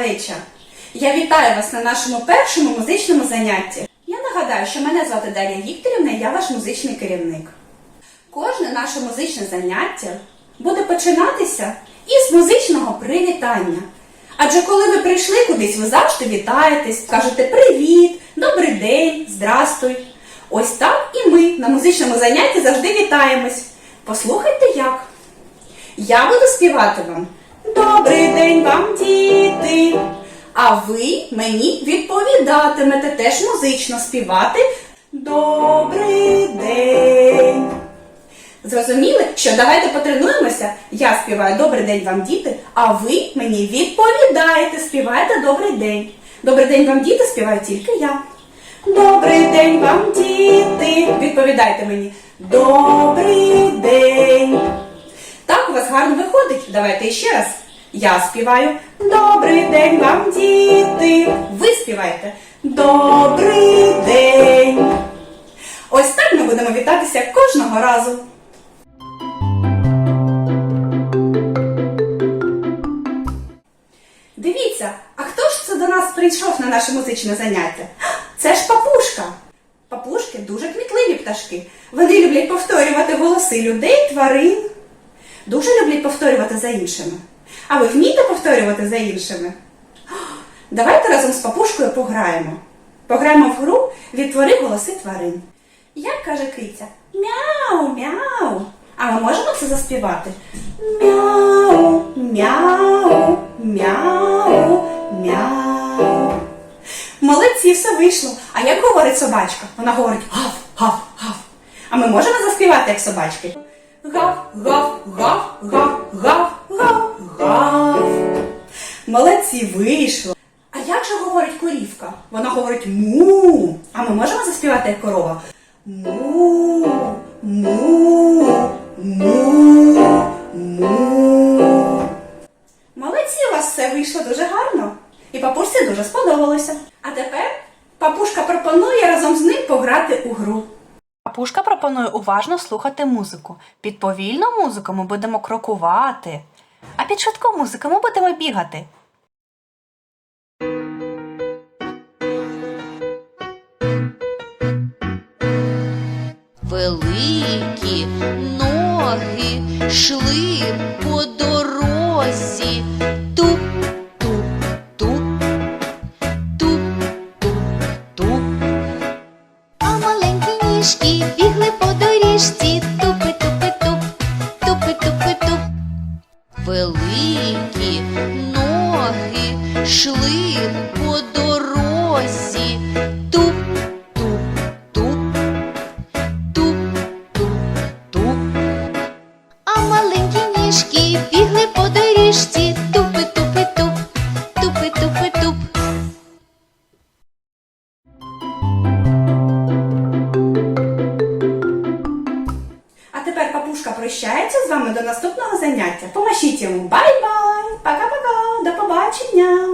пане Я вітаю вас на нашому першому музичному занятті. Я нагадаю, що мене звати Дар'я Вікторівна і я ваш музичний керівник. Кожне наше музичне заняття буде починатися із музичного привітання. Адже коли ви прийшли кудись, ви завжди вітаєтесь, кажете привіт, добрий день, здрастуй. Ось так і ми на музичному занятті завжди вітаємось. Послухайте як. Я буду співати вам Добрий день вам, діти! А ви мені відповідатимете теж музично співати Добрий день! Зрозуміли, що давайте потренуємося. Я співаю Добрий день вам, діти, а ви мені відповідаєте, співайте Добрий день. Добрий день вам, діти, співаю тільки я. Добрий день вам, діти. Відповідайте мені. Добрий день. Так у вас гарно виходить. Давайте ще раз. Я співаю Добрий день вам, діти. Ви співаєте Добрий день. Ось так ми будемо вітатися кожного разу. Дивіться, а хто ж це до нас прийшов на наше музичне заняття? Це ж папушка. Папушки дуже кмітливі пташки. Вони люблять повторювати голоси людей, тварин. Дуже люблять повторювати за іншими. А ви вмієте повторювати за іншими? Давайте разом з папушкою пограємо. Пограємо в гру відтвори голоси тварин. Як каже киця? Мяу, мяу. А ми можемо це заспівати? Мяу, мяу, мяу, мяу. Молодці, все вийшло. А як говорить собачка? Вона говорить гав, гав, гав. А ми можемо заспівати як собачки? Гав, гав, гав, гав, Молодці, вийшло. А як же говорить корівка? Вона говорить му. А ми можемо заспівати як корова? Му, му, му, му. Молодці, у вас все вийшло дуже гарно. І папусі дуже сподобалося. А тепер папушка пропонує разом з ним пограти у гру. Папушка пропонує уважно слухати музику. Під повільну музику ми будемо крокувати, а під швидку музику ми будемо бігати. Великі ноги йшли по дорозі. Бігли по доріжці. Тупи, тупи, туп, тупи, тупи, туп. Великі ноги йшли по дорозі. Маленькі ніжки бігли по доріжці. Тупи, тупи, туп, тупи, тупи, туп. А тепер папушка прощається з вами до наступного заняття. Помашіть йому бай-бай! Пока-пока! До побачення!